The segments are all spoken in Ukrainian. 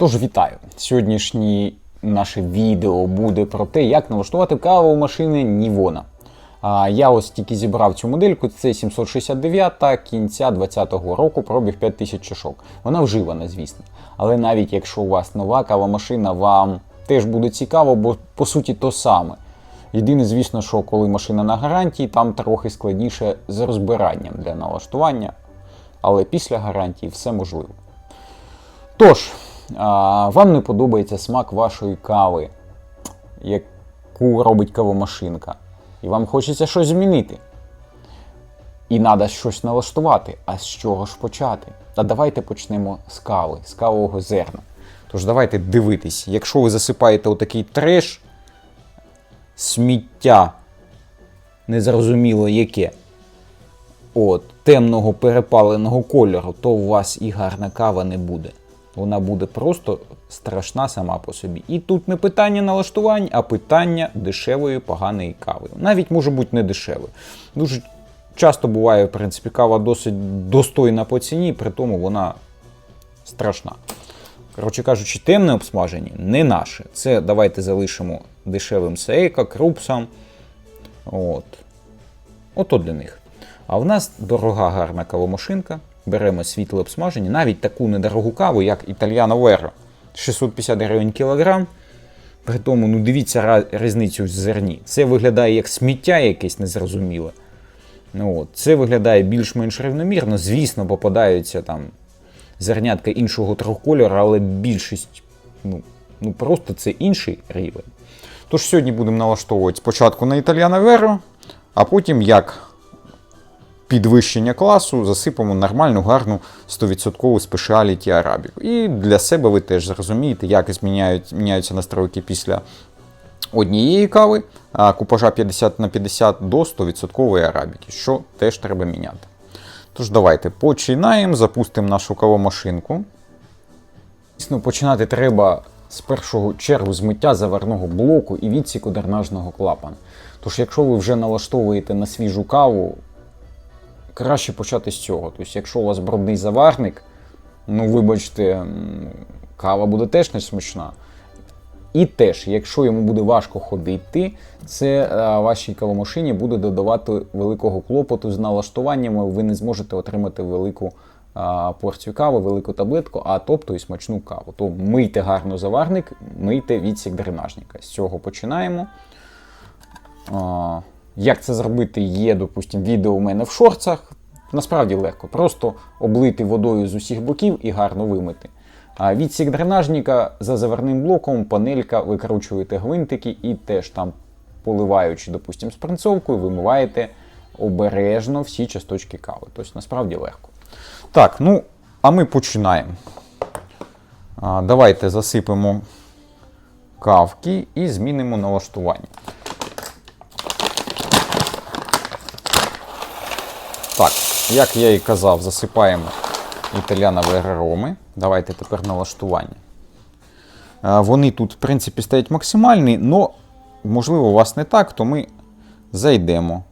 Тож вітаю! Сьогоднішнє наше відео буде про те, як налаштувати каву машини Нівона. Я ось тільки зібрав цю модельку, це 769 кінця 2020 року, пробіг 5000 чашок. Вона вживана, звісно. Але навіть якщо у вас нова кавомашина, вам теж буде цікаво, бо по суті то саме. Єдине, звісно, що коли машина на гарантії, там трохи складніше з розбиранням для налаштування, але після гарантії все можливо. Тож, вам не подобається смак вашої кави, яку робить кавомашинка, і вам хочеться щось змінити. І треба щось налаштувати. А з чого ж почати? Та давайте почнемо з кави, з кавового зерна. Тож давайте дивитись, якщо ви засипаєте отакий треш, сміття, незрозуміло яке, от, темного перепаленого кольору, то у вас і гарна кава не буде. Вона буде просто страшна сама по собі. І тут не питання налаштувань, а питання дешевої поганої кави. Навіть може бути не дешевої. Дуже часто буває, в принципі, кава досить достойна по ціні, при тому вона страшна. Коротше кажучи, темне обсмаження не наше. Це давайте залишимо дешевим сейка, крупсам. От. Ото для них. А в нас дорога гарна кавомашинка. Беремо світле обсмаження, навіть таку недорогу каву, як Італіано Веро. 650 гривень кілограм. При тому, ну дивіться різницю в зерні. Це виглядає як сміття якесь незрозуміле. Ну, от. Це виглядає більш-менш рівномірно. Звісно, попадаються там зернятка іншого трохи кольору, але більшість ну, ну просто це інший рівень. Тож сьогодні будемо налаштовувати спочатку на Італіано Веро, а потім як підвищення класу засипемо нормальну, гарну 100% спешіаліті арабіку. І для себе ви теж зрозумієте, як зміняють, міняються настройки після однієї кави, а купажа 50 на 50 до 100% арабіки, що теж треба міняти. Тож давайте починаємо, запустимо нашу кавомашинку. Звісно, починати треба з першого чергу з миття заварного блоку і відсіку дренажного клапана. Тож, якщо ви вже налаштовуєте на свіжу каву, краще почати з цього. Тобто, якщо у вас брудний заварник, ну вибачте, кава буде теж не смачна. І теж, якщо йому буде важко ходити, це е, вашій кавомашині буде додавати великого клопоту з налаштуваннями, ви не зможете отримати велику а, порцію кави, велику таблетку, а тобто і смачну каву. То мийте гарно заварник, мийте відсік дренажника. З цього починаємо. Як це зробити, є, допустимо, відео у мене в шорцах. Насправді легко. Просто облити водою з усіх боків і гарно вимити. А відсік дренажника за заварним блоком, панелька, викручуєте гвинтики і теж там, поливаючи, допустимо, спринцовкою, вимиваєте обережно всі часточки кави. Тобто насправді легко. Так, ну, а ми починаємо. А, давайте засипемо кавки і змінимо налаштування. Так, як я і казав, засипаємо італіанові роми. Давайте тепер налаштування. Е, Вони тут, в принципі, стоять максимальні, але, можливо, у вас не так, то ми зайдемо.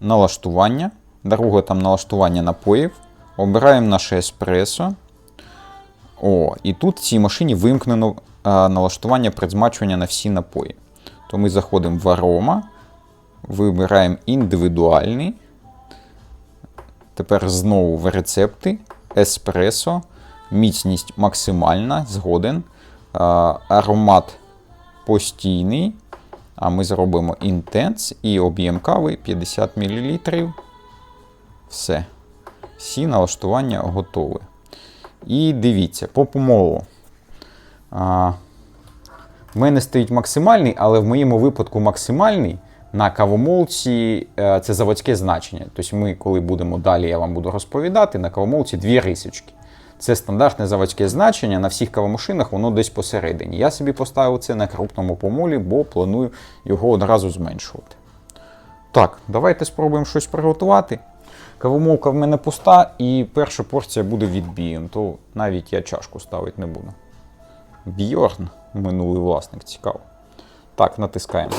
Налаштування. Друге там налаштування напоїв. Обираємо наше еспресо. О, і тут в цій машині вимкнено е, налаштування предзмачування на всі напої. То ми заходимо в арома, вибираємо індивідуальний. Тепер знову в рецепти, еспресо, міцність максимальна, згоден. Аромат постійний. А ми зробимо інтенс і об'єм кави 50 мл. Все. Всі налаштування готові. І дивіться, по помолу. В мене стоїть максимальний, але в моєму випадку максимальний на кавомолці е, це заводське значення. Тобто ми, коли будемо далі, я вам буду розповідати, на кавомолці дві рисочки. Це стандартне заводське значення. На всіх кавомашинах воно десь посередині. Я собі поставив це на крупному помолі, бо планую його одразу зменшувати. Так, давайте спробуємо щось приготувати. Кавомолка в мене пуста, і перша порція буде відбієм, то навіть я чашку ставити не буду. Бьорн, минулий власник, цікаво. Так, натискаємо.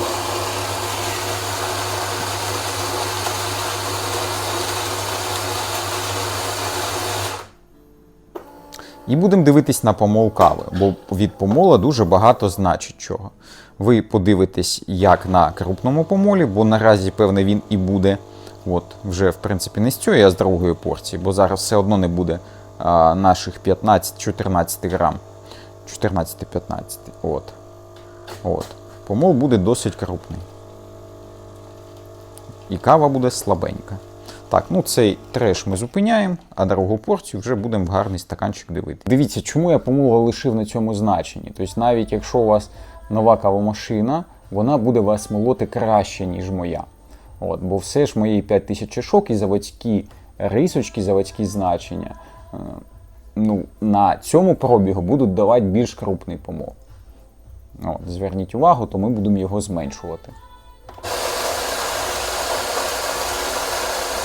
І будемо дивитись на помол кави, бо від помола дуже багато значить чого. Ви подивитесь як на крупному помолі, бо наразі, певне, він і буде. От, вже, в принципі, не з цієї, а з другої порції, бо зараз все одно не буде а, наших 15-14 грам. 14-15. От. От. Помол буде досить крупний. І кава буде слабенька. Так, ну цей треш ми зупиняємо, а другу порцію вже будемо в гарний стаканчик дивити. Дивіться, чому я помолу лишив на цьому значенні. Тобто, навіть якщо у вас нова кавомашина, вона буде вас молоти краще, ніж моя. От, бо все ж мої 5000 шок і заводські рисочки, заводські значення. е, Ну, на цьому пробігу будуть давати більш крупний помол. От, зверніть увагу, то ми будемо його зменшувати.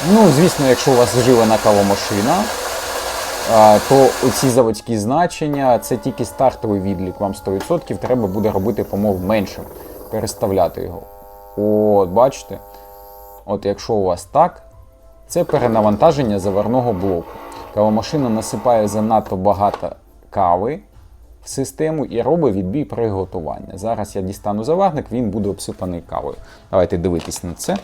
Ну, звісно, якщо у вас вживана кавомашина, то оці заводські значення це тільки стартовий відлік. Вам 100% треба буде робити помол меншим, переставляти його. От, бачите? От якщо у вас так, це перенавантаження заварного блоку. Кавомашина насипає занадто багато кави в систему і робить відбій приготування. Зараз я дістану заварник, він буде обсипаний кавою. Давайте дивитись на це.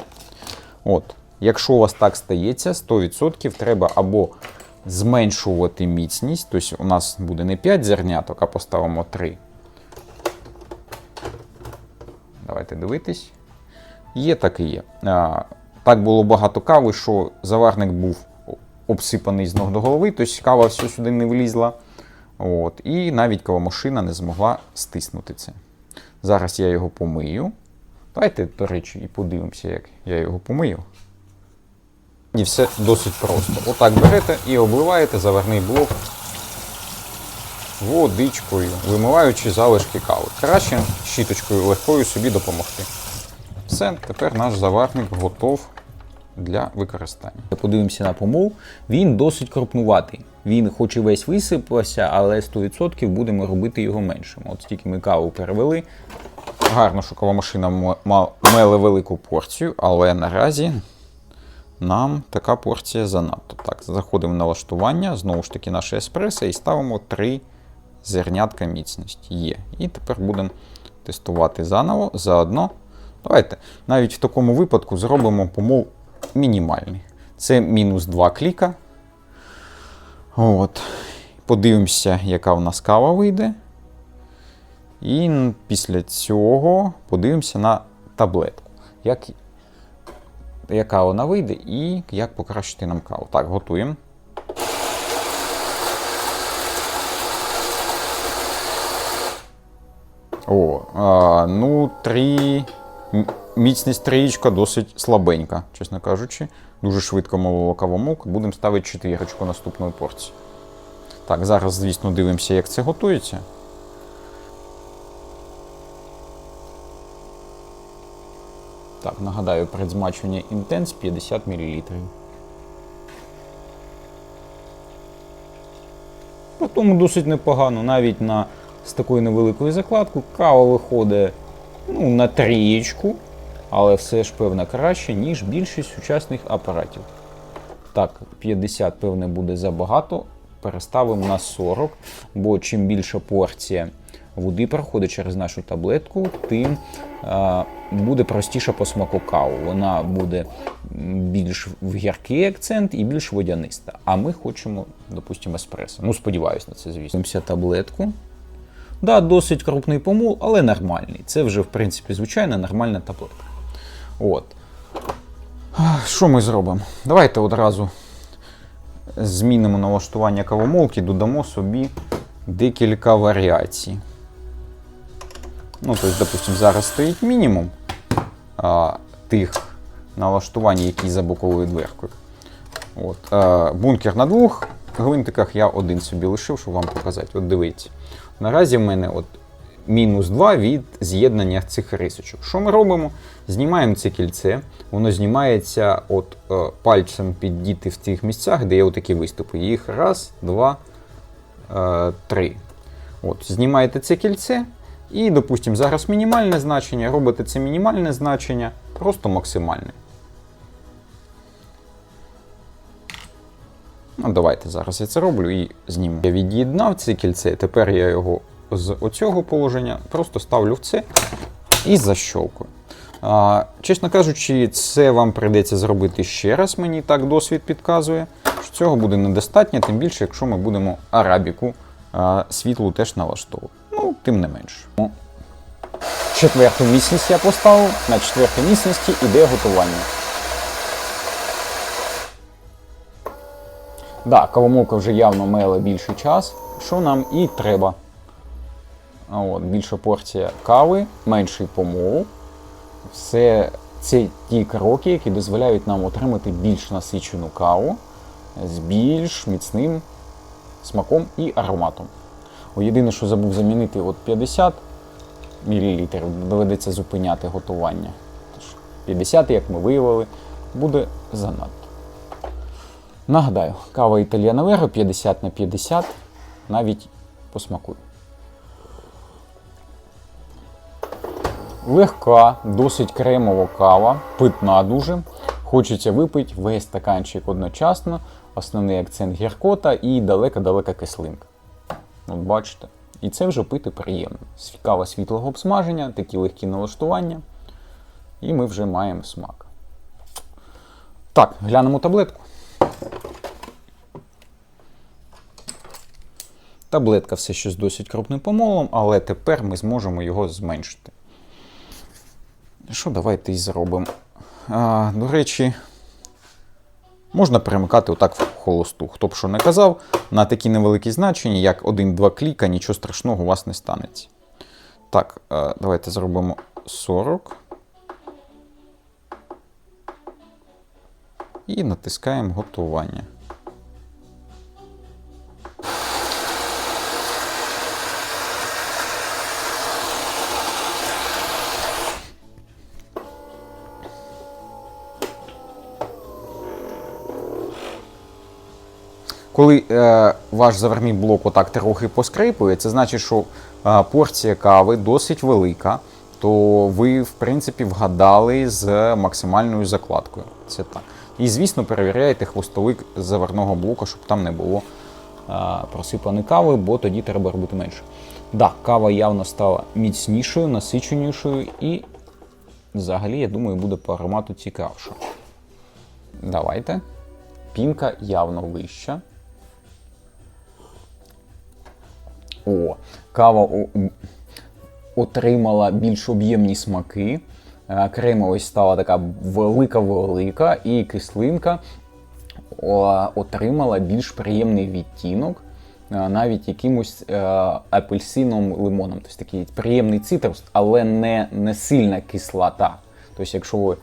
От, якщо у вас так стається, 100% треба або зменшувати міцність, тобто у нас буде не 5 зерняток, а поставимо 3. Давайте дивитись. Є так і є. Так було багато кави, що заварник був обсипаний з ног до голови, тобто кава все сюди не влізла. От, і навіть кавомашина не змогла стиснути це. Зараз я його помию. Давайте, до речі, і подивимося, як я його помию. І все досить просто. Отак берете і обливаєте заварний блок водичкою, вимиваючи залишки кави. Краще щіточкою легкою собі допомогти. Все, тепер наш заварник готов для використання. Подивимося на помол. Він досить крупнуватий. Він хоч і весь висипався, але 100% будемо робити його меншим. От стільки ми каву перевели. Гарно, що кавомашина м- ма- велику порцію, але наразі нам така порція занадто. Так, заходимо в налаштування, знову ж таки, наше еспресо і ставимо 3 зернятка міцності. Є. І тепер будемо тестувати заново. Заодно. Давайте навіть в такому випадку зробимо помол мінімальний. Це мінус 2 кліка. От. Подивимося, яка в нас кава вийде. І після цього подивимося на таблетку. Як, яка вона вийде і як покращити нам каву. Так, готуємо. О, а, ну, три. Міцність трієчка досить слабенька, чесно кажучи. Дуже швидко молола кавомолка. Будемо ставити четвірочку наступної порції. Так, зараз, звісно, дивимося, як це готується. Так, нагадаю, предзмачування Intense 50 мл. По тому досить непогано, навіть на з такою невеликою закладкою кава виходить ну, на трієчку, але все ж певно краще, ніж більшість сучасних апаратів. Так, 50, певне, буде забагато. Переставимо на 40, бо чим більша порція води проходить через нашу таблетку, тим буде простіша по смаку каву. Вона буде більш в гіркий акцент і більш водяниста. А ми хочемо, допустимо, еспресо. Ну, сподіваюся на це, звісно. Таблетку. Да, досить крупний помол, але нормальний. Це вже, в принципі, звичайна нормальна таблетка. От. Що ми зробимо? Давайте одразу змінимо налаштування кавомолки, додамо собі декілька варіацій. Ну, тобто, допустимо, зараз стоїть мінімум а, тих налаштувань, які за боковою дверкою. От, а, бункер на двох гвинтиках я один собі лишив, щоб вам показати. От дивіться. Наразі в мене от мінус 2 від з'єднання цих рисочок. Що ми робимо? Знімаємо це кільце, воно знімається от е, пальцем піддіти в тих місцях, де є отакі виступи. Їх раз, два, е, три. От, знімаєте це кільце, і, допустимо, зараз мінімальне значення, робите це мінімальне значення, просто максимальне. Ну, давайте зараз я це роблю і зніму. Я від'єднав це кільце, тепер я його з оцього положення просто ставлю в це і защолкую. А, чесно кажучи, це вам прийдеться зробити ще раз, мені так досвід підказує. що Цього буде недостатньо, тим більше, якщо ми будемо арабіку а, світлу теж налаштовувати. Ну, тим не менше. Ну, Четверту міцність я поставив. На четвертій міцності іде готування. Да, кавомолка вже явно мела більший час, що нам і треба. От, більша порція кави, менший помол. Все це ті кроки, які дозволяють нам отримати більш насичену каву з більш міцним смаком і ароматом. Єдине, що забув замінити, от 50 мл доведеться зупиняти готування. Тож 50, як ми виявили, буде занадто. Нагадаю, кава Італіана Веро 50 на 50, навіть посмакую. Легка, досить кремова кава, питна дуже. Хочеться випити весь стаканчик одночасно, основний акцент гіркота і далека-далека кислинка. От бачите. І це вже пити приємно. Кава світлого обсмаження, такі легкі налаштування. І ми вже маємо смак. Так, глянемо таблетку. Таблетка все ще з досить крупним помолом, але тепер ми зможемо його зменшити. Що давайте і зробимо? А, до речі, можна перемикати отак в холосту. Хто б що не казав, на такі невеликі значення, як 1-2 кліка, нічого страшного у вас не станеться. Так, давайте зробимо 40. І натискаємо готування. Е, ваш заверний блок отак трохи поскрипує, це значить, що е, порція кави досить велика, то ви, в принципі, вгадали з максимальною закладкою. Це так. І, звісно, перевіряйте хвостовик заверного блока, щоб там не було е, просипаної кави, бо тоді треба робити менше. Да, кава явно стала міцнішою, насиченішою і, взагалі, я думаю, буде по аромату цікавше. Давайте. Пінка явно вища. О, кава отримала більш об'ємні смаки. Е, Кремовість стала така велика-велика, і кислинка отримала більш приємний відтінок, е, навіть якимось е, апельсином, лимоном. Тобто такий приємний цитрус, але не, не сильна кислота. Тобто, якщо ви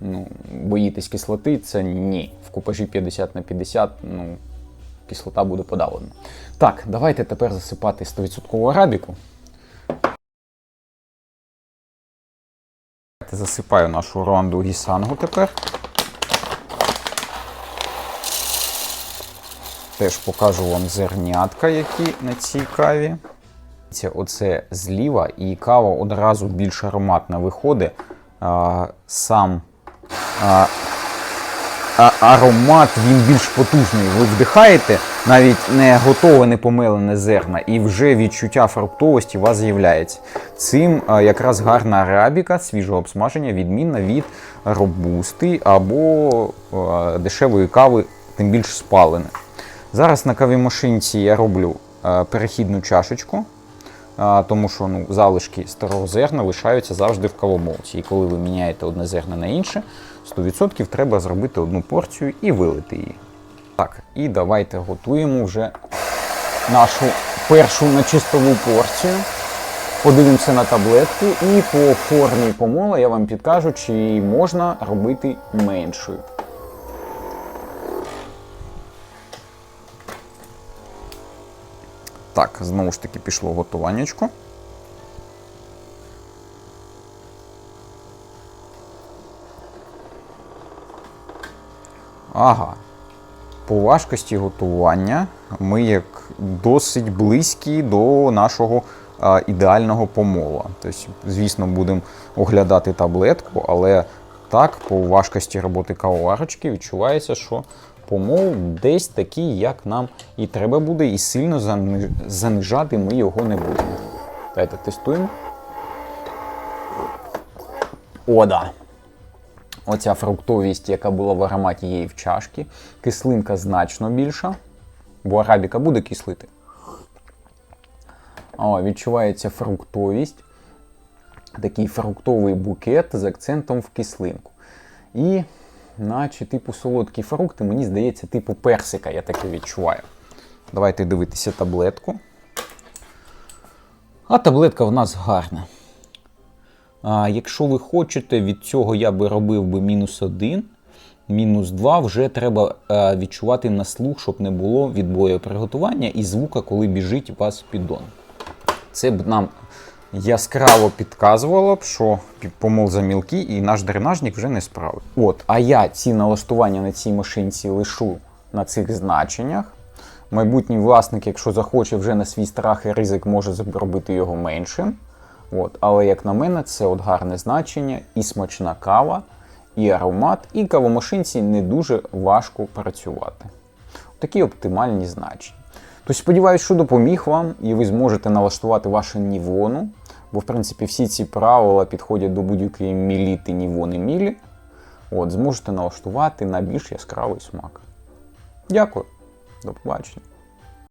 ну, боїтесь кислоти, це ні. В купажі 50 на 50, ну, кислота буде подавлена. Так, давайте тепер засипати 100% арабіку. Засипаю нашу ронду гісангу тепер. Теж покажу вам зернятка, які на цій каві. Це Оце зліва, і кава одразу більш ароматна виходить. А, сам а, аромат він більш потужний. Ви вдихаєте навіть не готове, не помилене зерна, і вже відчуття фруктовості у вас з'являється. Цим якраз гарна арабіка свіжого обсмаження відмінна від робусти або дешевої кави, тим більш спалене. Зараз на кавімашинці я роблю перехідну чашечку. Тому що ну, залишки старого зерна лишаються завжди в кавомолці. І коли ви міняєте одне зерно на інше, 100% треба зробити одну порцію і вилити її. Так, і давайте готуємо вже нашу першу нечистову порцію. Подивимося на таблетку, і по формі помола я вам підкажу, чи можна робити меншою. Так, знову ж таки пішло готуваннячко. Ага. По важкості готування ми як досить близькі до нашого а, ідеального помола. Тобто, звісно, будемо оглядати таблетку, але так, по важкості роботи кавоварочки відчувається, що помол десь такий, як нам і треба буде, і сильно занижати ми його не будемо. Давайте тестуємо. О, да. Оця фруктовість, яка була в ароматі, і в чашці. Кислинка значно більша, бо арабіка буде кислити. О, відчувається фруктовість. Такий фруктовий букет з акцентом в кислинку. І, наче, типу, солодкі фрукти, мені здається, типу персика, я таке відчуваю. Давайте дивитися таблетку. А таблетка в нас гарна. А якщо ви хочете, від цього я би робив би мінус один, мінус 2 вже треба відчувати на слух, щоб не було відбою приготування і звука, коли біжить у вас піддон. Це б нам яскраво підказувало б, що помол замілкий і наш дренажник вже не справить. От, а я ці налаштування на цій машинці лишу на цих значеннях. Майбутній власник, якщо захоче, вже на свій страх і ризик може зробити його меншим. От. Але, як на мене, це от гарне значення, і смачна кава, і аромат, і кавомашинці не дуже важко працювати. Такі оптимальні значення. Тож сподіваюся, що допоміг вам, і ви зможете налаштувати ваше нівону, бо, в принципі, всі ці правила підходять до будь-якої міліти, нівони, мілі. От, зможете налаштувати на більш яскравий смак. Дякую, до побачення.